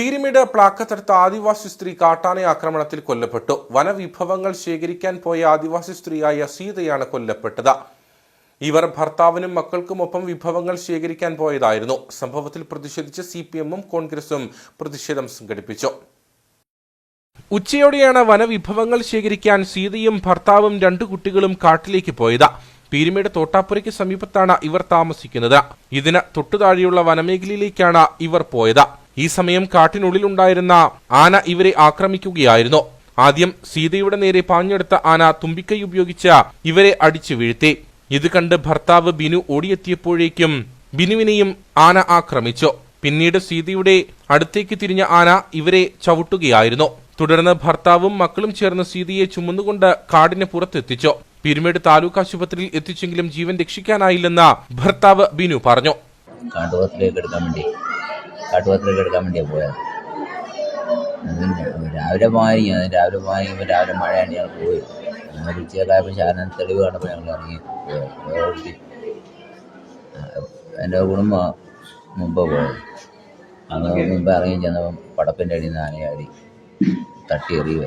പീരിമിഡ് പ്ലാക്കത്തടുത്ത ആദിവാസി സ്ത്രീ കാട്ടാന ആക്രമണത്തിൽ കൊല്ലപ്പെട്ടു. വനവിഭവങ്ങൾ ശേഖരിക്കാൻ പോയ ആദിവാസി സ്ത്രീയായ സീതയാണ് കൊല്ലപ്പെട്ടത്. ഇവർ ഭർത്താവിനും മക്കൾക്കുമൊപ്പം വിഭവങ്ങൾ ശേഖരിക്കാൻ പോയതായിരുന്നു. സംഭവത്തിൽ പ്രതിഷേധിച്ച് സി പി എമ്മും കോൺഗ്രസും പ്രതിഷേധം സംഘടിപ്പിച്ചു. ഉച്ചയോടെയാണ് വനവിഭവങ്ങൾ ശേഖരിക്കാൻ സീതയും ഭർത്താവും രണ്ടു കുട്ടികളും കാട്ടിലേക്ക് പോയത്. പീരുമേട് തോട്ടാപ്പുരയ്ക്ക് സമീപത്താണ് ഇവർ താമസിക്കുന്നത്. ഇതിന് തൊട്ടുതാഴെയുള്ള വനമേഖലയിലേക്കാണ് ഇവർ പോയത്. ഈ സമയം കാട്ടിനുള്ളിലുണ്ടായിരുന്ന ആന ഇവരെ ആക്രമിക്കുകയായിരുന്നു. ആദ്യം സീതയുടെ നേരെ പാഞ്ഞെടുത്ത ആന തുമ്പിക്കൈ ഉപയോഗിച്ച് ഇവരെ അടിച്ചു വീഴ്ത്തി. ഇത് കണ്ട് ഭർത്താവ് ബിനു ഓടിയെത്തിയപ്പോഴേക്കും ബിനുവിനെയും ആന ആക്രമിച്ചു. പിന്നീട് സീതയുടെ അടുത്തേക്ക് തിരിഞ്ഞ ആന ഇവരെ ചവിട്ടുകയായിരുന്നു. തുടർന്ന് ഭർത്താവും മക്കളും ചേർന്ന് സീതയെ ചുമന്നുകൊണ്ട് കാടിന് പുറത്തെത്തിച്ചു. പിരുമേട് താലൂക്ക് ആശുപത്രിയിൽ എത്തിച്ചെങ്കിലും ജീവൻ രക്ഷിക്കാനായില്ലെന്ന് ഭർത്താവ് ബിനു പറഞ്ഞു. കാട്ടുപോത്തിലേക്ക് എടുക്കാൻ വേണ്ടിയാണ് പോയത്. രാവിലെ പോകാനിരിക്കും അത് രാവിലെ പോകാനിരിക്കുമ്പോൾ രാവിലെ മഴയാണ് ഞങ്ങൾ പോയി. ഞങ്ങൾ ഉച്ചയൊക്കെ ആയപ്പോൾ ശാരൻ തെളിവ് കണ്ടപ്പോൾ ഞങ്ങൾ ഇറങ്ങി. പോയി. പോയി. എന്റെ കുടുംബം മുമ്പ് പോയത് അങ്ങനെ മുമ്പ് ഇറങ്ങി ചെന്നപ്പം പടപ്പിന്റെ അടിയിൽ നിന്ന് ആനയാടി തട്ടി എറിയുക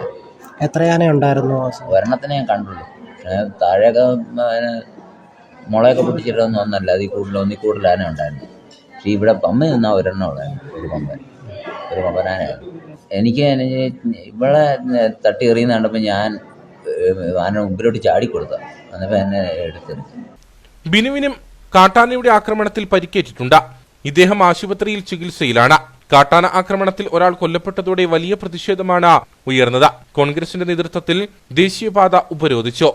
എത്ര ആന ഉണ്ടായിരുന്നു ഒരെണ്ണത്തിനെ ഞാൻ കണ്ടുള്ളൂ പക്ഷേ താഴെയൊക്കെ മുളയൊക്കെ പൊട്ടിച്ചിട്ടൊന്നും ഒന്നല്ല. അതിൽ കൂടുതൽ ഒന്നിൽ കൂടുതൽ ആന ഉണ്ടായിരുന്നു. പക്ഷേ ഇവിടെ പമ്പ നിന്ന ഒരെണ്ണം ഉള്ള ഒരു പമ്പൻ ഒരു പമ്പനാനയായിരുന്നു എനിക്ക് ഇവിടെ തട്ടി എറിയുന്ന കണ്ടപ്പോൾ ഞാൻ ആന മുമ്പിലോട്ട് ചാടിക്കൊടുത്ത അന്നപ്പോൾ എന്നെ എടുത്തെടുത്തു ബിനുവിനും കാട്ടാനയുടെ ആക്രമണത്തിൽ പരിക്കേറ്റിട്ടുണ്ട്. ഇദ്ദേഹം ആശുപത്രിയിൽ ചികിത്സയിലാണ്. കാട്ടാന ആക്രമണത്തിൽ ഒരാൾ കൊല്ലപ്പെട്ടതോടെ വലിയ പ്രതിഷേധമാണ് ഉയർന്നത്. കോൺഗ്രസിന്റെ നേതൃത്വത്തിൽ ദേശീയപാത ഉപരോധിച്ചു.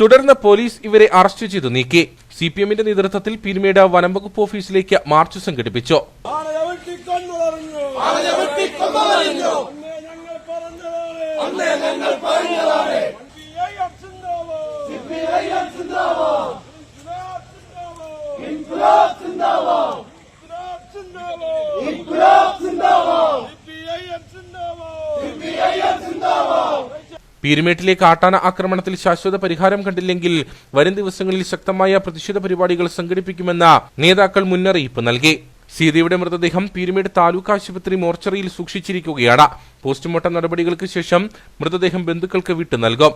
തുടർന്ന് പോലീസ് ഇവരെ അറസ്റ്റ് ചെയ്തു നീക്കി. സി പി എമ്മിന്റെ നേതൃത്വത്തിൽ പീരുമേട് വനംവകുപ്പ് ഓഫീസിലേക്ക് മാർച്ച് സംഘടിപ്പിച്ചു. ആനയെ പീരുമേട്ടിലെ കാട്ടാന ആക്രമണത്തിൽ ശാശ്വത പരിഹാരം കണ്ടില്ലെങ്കിൽ വരും ദിവസങ്ങളിൽ ശക്തമായ പ്രതിഷേധ പരിപാടികൾ സംഘടിപ്പിക്കുമെന്ന് നേതാക്കൾ മുന്നറിയിപ്പ് നൽകി. സീതയുടെ മൃതദേഹം പീരുമേട് താലൂക്ക് ആശുപത്രി മോർച്ചറിയിൽ സൂക്ഷിച്ചിരിക്കുകയാണ്. പോസ്റ്റ്മോർട്ടം നടപടികൾക്ക് ശേഷം മൃതദേഹം ബന്ധുക്കൾക്ക് വിട്ടു നൽകും.